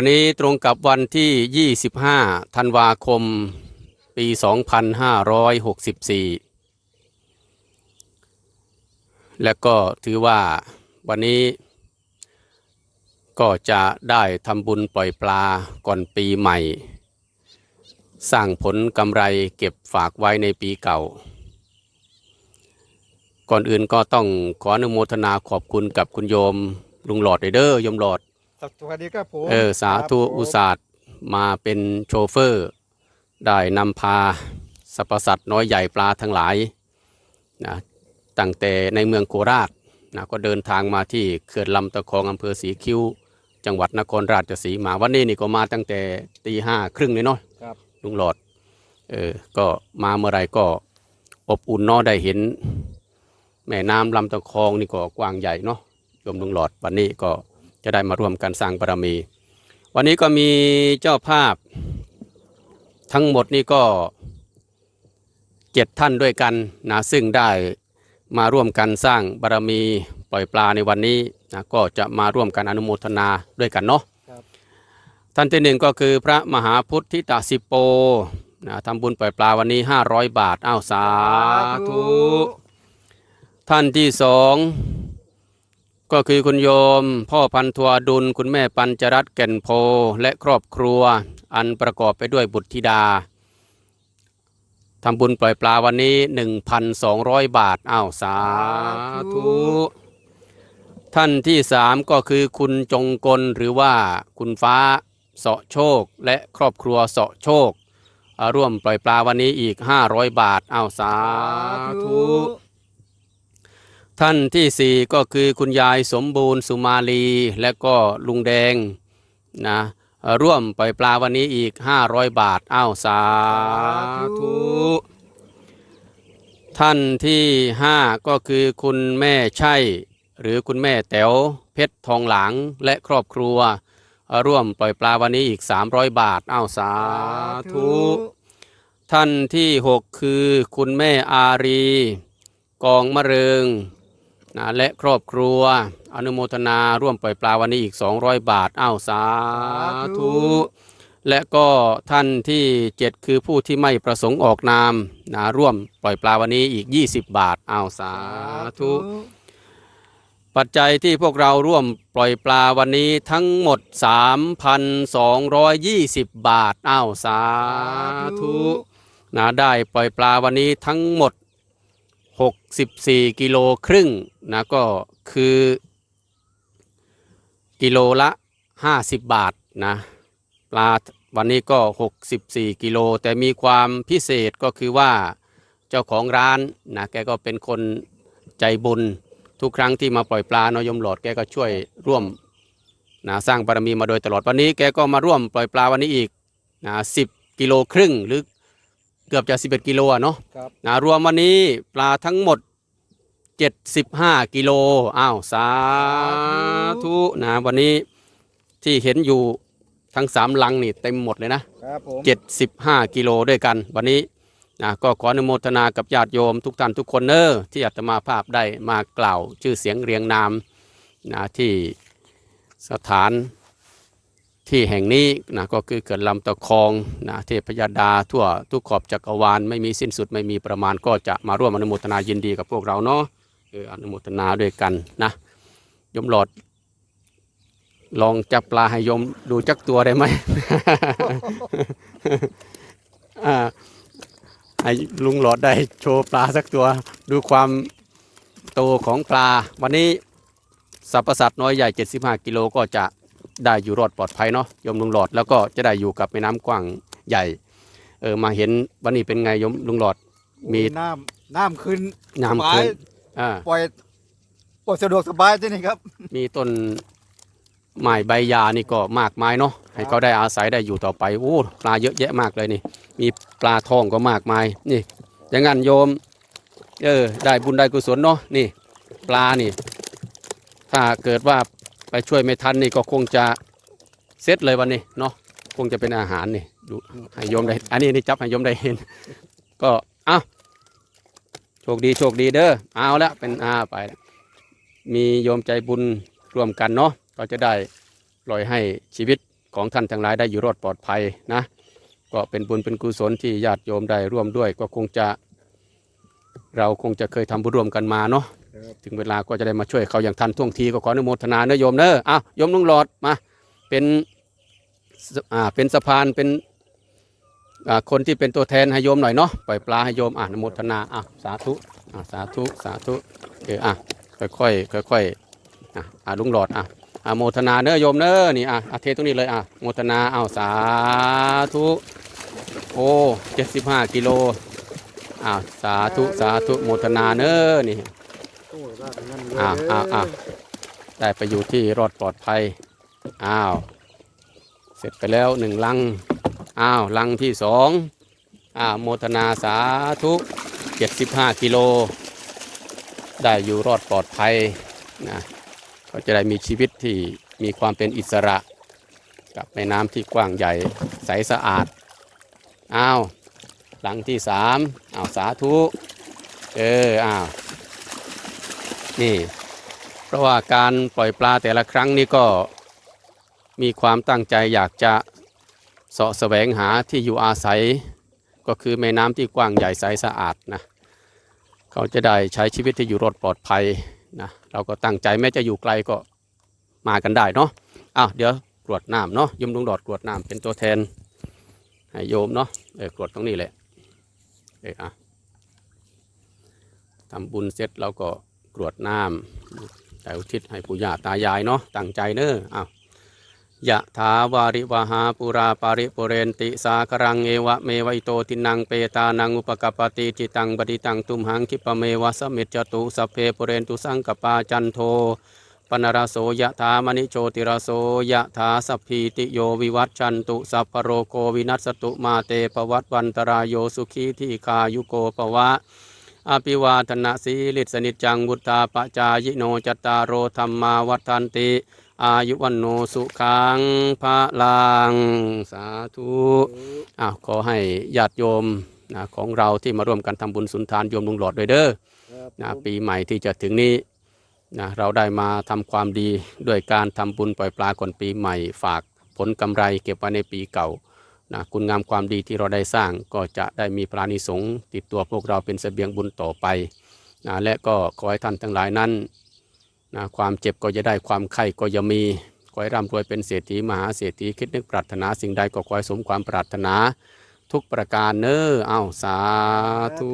วันนี้ตรงกับวันที่ 25 ธันวาคม ปี 2564 และก็ถือว่าวันนี้ก็จะได้ทำบุญปล่อยปลาก่อนปีใหม่ สร้างผลกำไรเก็บฝากไว้ในปีเก่า ก่อนอื่นก็ต้องขออนุโมทนาขอบคุณกับคุณโยมลุงหลอดเด้อโยมหลอด สวัสดีครับผมเออสาธุครับผมอุตสาห์มาเป็นโชเฟอร์ ได้นำพาสรรพสัตว์น้อยใหญ่ปลาทั้งหลายนะตั้งแต่ในเมืองโคราชนะก็เดินทางมาที่เขื่อนลำตะคองอำเภอสีคิ้ว จังหวัดนครราชสีมาวันนี้นี่ก็มาตั้งแต่ตีห้าครึ่งเลยเนาะครับลุงหลอดเออก็มาเมื่อไหรก็อบอุ่นเนาะได้เห็น แม่น้ำลำตะคองนี่ก็กว้างใหญ่เนาะโยมลุงหลอดวันนี้ก็ จะได้มาร่วมกันสร้างบารมี วันนี้ก็มีเจ้าภาพ ทั้งหมดนี่ก็เจ็ดท่านด้วยกันนะซึ่งได้มาร่วมกันสร้างบารมีปล่อยปลาในวันนี้นะก็จะมาร่วมกันอนุโมทนาด้วยกันเนาะครับท่านที่หนึ่งก็คือพระมหาพุทธิตาสิโปนะทำบุญปล่อยปลาวันนี้ 500 บาทอ้าวสาธุ ท่านที่สอง ก็คือคุณโยม พ่อพันธัวดุลคุณแม่ปัญจรัตแก่นโพและครอบครัว อันประกอบไปด้วยบุตรธิดาทำบุญปล่อยปลาวันนี้ 1,200 บาทอ้าวสาธุท่านที่สามก็คือคุณจงกลหรือว่าคุณฟ้าเสาะโชค และครอบครัวเสาะโชค ร่วมปล่อยปลาวันนี้อีก 500 บาทอ้าวสาธุ ท่านที่สี่ก็คือคุณยายสมบูรณ์สุมาลี และก็ลุงแดงนะร่วมปล่อยปลาวันนี้อีก 500 บาทอ้าวสาธุท่านที่ห้าก็คือคุณแม่ใช่หรือคุณแม่แต๋วเพชรทองหลางและครอบครัว ร่วมปล่อยปลาวันนี้อีก 300 บาทอ้าวสาธุท่านที่หกคือคุณแม่อารี กองมะเริง นะและครอบครัว อนุโมทนาร่วมปล่อยปลาวันนี้อีก 200 บาทอ้าวสาธุ และก็ท่านที่เจ็ดคือผู้ที่ไม่ประสงค์ออกนามนะร่วมปล่อยปลาวันนี้อีก 20 บาทอ้าวสาธุ ปัจจัยที่พวกเราร่วมปล่อยปลาวันนี้ทั้งหมด 3,220 บาทอ้าวสาธุนะได้ปล่อยปลาวันนี้ทั้งหมด 64 กิโลครึ่งนะก็คือ กิโลละ 50 บาทนะปลาวันนี้ก็ 64 กิโล แต่มีความพิเศษก็คือว่าเจ้าของร้านนะแกก็เป็นคนใจบุญทุกครั้งที่มาปล่อยปลาเนอยมหลอดแกก็ช่วยร่วมนะสร้างบารมีมาโดยตลอดวันนี้แกก็มาร่วมปล่อยปลาวันนี้อีกนะ10กิโลครึ่งหรือ เกือบจะ 11 กิโลอะเนาะครับนะรวมวันนี้ปลาทั้งหมด 75 กิโลอ้าวสาธุนะวันนี้ที่เห็นอยู่ทั้งสามลังนี่เต็มหมดเลยนะ ครับผม75 กิโลด้วยกัน วันนี้นะก็ขออนุโมทนากับญาติโยมทุกท่านทุกคนเนอที่อาตมาภาพได้มากล่าวชื่อเสียงเรียงนามนะที่สถาน ที่แห่งนี้นะก็คือเกิดลำตะคองนะเทพยดาทั่วทุกขอบจักรวาลไม่มีสิ้นสุดไม่มีประมาณก็จะมาร่วมอนุโมทนายินดีกับพวกเราเนาะเอออนุโมทนาด้วยกันนะยมหลอด ลองจับปลาให้ยมดูจักตัวได้ไหม อ่าให้ลุงหลอดได้โชว์ปลาสักตัว ดูความโตของปลา วันนี้สรรพสัตว์น้อยใหญ่ 75 กิโลก็จะ ได้อยู่รอดปลอดภัยเนาะโยมลุงหลอดแล้วก็จะได้อยู่กับแม่น้ำกว้างใหญ่เออมาเห็นวันนี้เป็นไงโยมลุงหลอดมีน้ำน้ำขึ้นน้ำสบายขึ้นอ่าปล่อยปล่อยสะดวกสบายที่นี่ครับ มีต้นไม้ใบยานี่ก็มากมายเนาะให้เขาได้อาศัยได้อยู่ต่อไปโอ้ปลาเยอะแยะมากเลยนี่ มีปลาทองก็มากมายนี่อย่างงั้นโยมเออได้บุญได้กุศลเนาะนี่ ปลานี่ ถ้าเกิดว่า ไปช่วยไม่ทันนี่ก็คงจะเซ็ตเลยวันนี้เนาะคงจะเป็นอาหารนี่ดูให้โยมได้อันนี้นี่จับให้โยมได้เห็น ก็เอาโชคดีโชคดีเด้อเอาละเป็นอาไปละมีโยมใจบุญร่วมกันเนาะก็จะได้ปล่อยให้ชีวิตของท่านทั้งหลายได้อยู่รอดปลอดภัยนะ ก็เป็นบุญเป็นกุศลที่ญาติโยมได้ร่วมด้วย ก็คงจะ เราคงจะเคยทำบุญร่วมกันมาเนาะ ถึงเวลาก็จะได้มาช่วยเขาอย่างทันท่วงทีก็ขออนุโมทนาเนอะโยมเนอะอ้าวโยมลุงหลอดมาเป็นอ่าเป็นสะพานเป็นอ่าคนที่เป็นตัวแทนให้โยมหน่อยเนาะปล่อยปลาให้โยมอ่านโมทนาอะสาธุอะสาธุสาธุเอออะค่อยๆค่อยๆอะอะลุงหลอดอะอะโมทนาเนอะโยมเนอะนี่อะอะเทตรงนี้เลยอะโมทนาอ้าสาธุโอ้เจ็ดสิบห้ากิโลอ้าวสาธุสาธุโมทนาเนอะนี่ อ้าวอ้าวอ้าวได้ไปอยู่ที่รอดปลอดภัย อ้าว เสร็จไปแล้วหนึ่งลัง อ้าว ลังที่สองอ้าวโมทนาสาธุ75กิโล ได้อยู่รอดปลอดภัยนะก็จะได้มีชีวิตที่มีความเป็นอิสระ กับแม่น้ำที่กว้างใหญ่ใสสะอาด อ้าว หลังที่สามอ้าวสาธุ เออ อ้าว นี่ เพราะว่าการปล่อยปลาแต่ละครั้งนี่ก็มีความตั้งใจอยากจะเสาะแสวงหาที่อยู่อาศัย ก็คือแม่น้ำที่กว้างใหญ่ใสสะอาดนะเขาจะได้ใช้ชีวิตที่อยู่รอดปลอดภัยนะเราก็ตั้งใจแม้จะอยู่ไกลก็มากันได้เนาะอ้าวเดี๋ยวกรวดน้ำเนาะยมลุงดอดกรวดน้ำเป็นตัวแทนให้โยมเนาะเออกรวดตรงนี้แหละเอออะทำบุญเสร็จเราก็ กรวดน้ำแต่อุทิศให้ปู่ย่าตายายเนาะตั้งใจเนอะอ้าวยะถาวาริวหาปุราปาริปุเรนติสาครังเอวะเมวิโตตินังเปตานังอุปกปปติจิตังปฏิตังตุมหังคิปเมวะสมเมจจตุสเพปุเรนตุสังกปาจันโทปนรสโสยะถามณิโชติรสโสยะถาสัพพีติโยวิวัตชันตุสัพพโรโควินัสตุมาเตปวัตวันตรายโยสุขีที่คายุโกปวะ อภิวาทนาสีลิสนิจจังบุตตาปจายโนจตตารโอธรรมาวัฏันติ อายุวันโนสุขังพระลัง สาธุอ้าวขอให้ญาติโยมนะของเราที่มาร่วมกันทำบุญสุนทานโยมลุงหลอดด้วยเด้อครับนะปีใหม่ที่จะถึงนี้นะเราได้มาทำความดีด้วยการทำบุญปล่อยปลาก่อนปีใหม่ ฝากผลกำไรเก็บไว้ในปีเก่า นะคุณงามความดีที่เราได้สร้างก็จะได้มีพระนิสงส์ติดตัวพวกเราเป็นเสบียงบุญต่อไปนะและก็ขอให้ท่านทั้งหลายนั้นนะความเจ็บก็จะได้ความไข้ก็จะมีขอให้ร่ำรวยเป็นเศรษฐีมหาเศรษฐีคิดนึกปรารถนาสิ่งใดก็ขอให้สมความปรารถนา ทุกประการเนอ้อเอาสาธุ